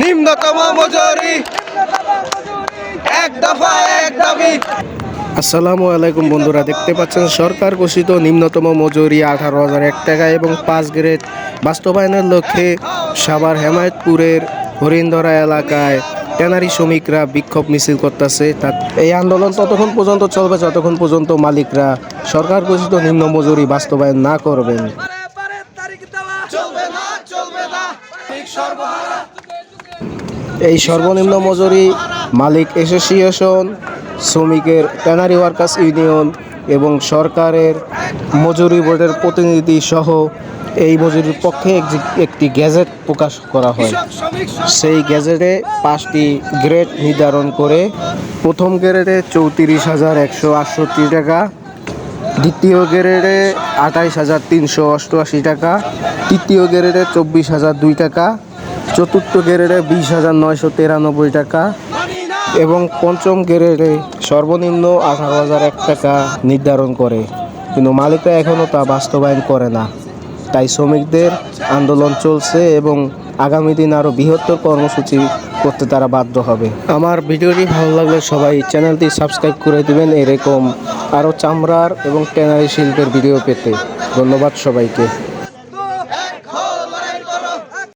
নিম্নতম মজুরি। এক দফা এক দাবি। আসসালামু আলাইকুম বন্ধুরা দেখতে পাচ্ছেন সরকার ঘোষিত নিম্নতম মজুরি আঠারো হাজার এক টাকা এবং পাঁচ গ্রেড বাস্তবায়নের লক্ষ্যে সাভার হেমায়তপুরের হরিণধরা এলাকায় ট্যানারি শ্রমিকরা বিক্ষোভ মিছিল করতেছে। এই আন্দোলন ততক্ষণ পর্যন্ত চলবে যতক্ষণ পর্যন্ত মালিকরা সরকার ঘোষিত নিম্ন মজুরি বাস্তবায়ন না করবেন। চলবে না চলবে না। ঠিক সর্বহারা। এই সর্বনিম্ন মজুরি মালিক অ্যাসোসিয়েশন শ্রমিকের ট্যানারি ওয়ার্কার্স ইউনিয়ন এবং সরকারের মজুরি বোর্ডের প্রতিনিধি সহ এই মজুরির পক্ষে একটি গ্যাজেট প্রকাশ করা হয়। সেই গ্যাজেটে পাঁচটি গ্রেড নির্ধারণ করে প্রথম গ্রেডে চৌত্রিশ হাজার একশো আটষট্টি টাকা, দ্বিতীয় গ্রেডে আঠাইশ হাজার তিনশো অষ্টআশি টাকা, তৃতীয় গ্রেডে চব্বিশ হাজার দুই টাকা চতুর্থ গ্রেডে বিশ হাজার নয়শো তিরানব্বই টাকা এবং পঞ্চম গ্রেডে সর্বনিম্ন আঠারো হাজার এক টাকা নির্ধারণ করে। কিন্তু মালিকরা এখনও তা বাস্তবায়ন করে না। তাই শ্রমিকদের আন্দোলন চলছে এবং আগামী দিন আরও বৃহত্তর কর্মসূচি করতে তারা বাধ্য হবে। আমার ভিডিওটি ভালো লাগলে সবাই চ্যানেলটি সাবস্ক্রাইব করে দেবেন এরকম আরও চামড়ার এবং ট্যানারি শিল্পের ভিডিও পেতে। ধন্যবাদ সবাইকে।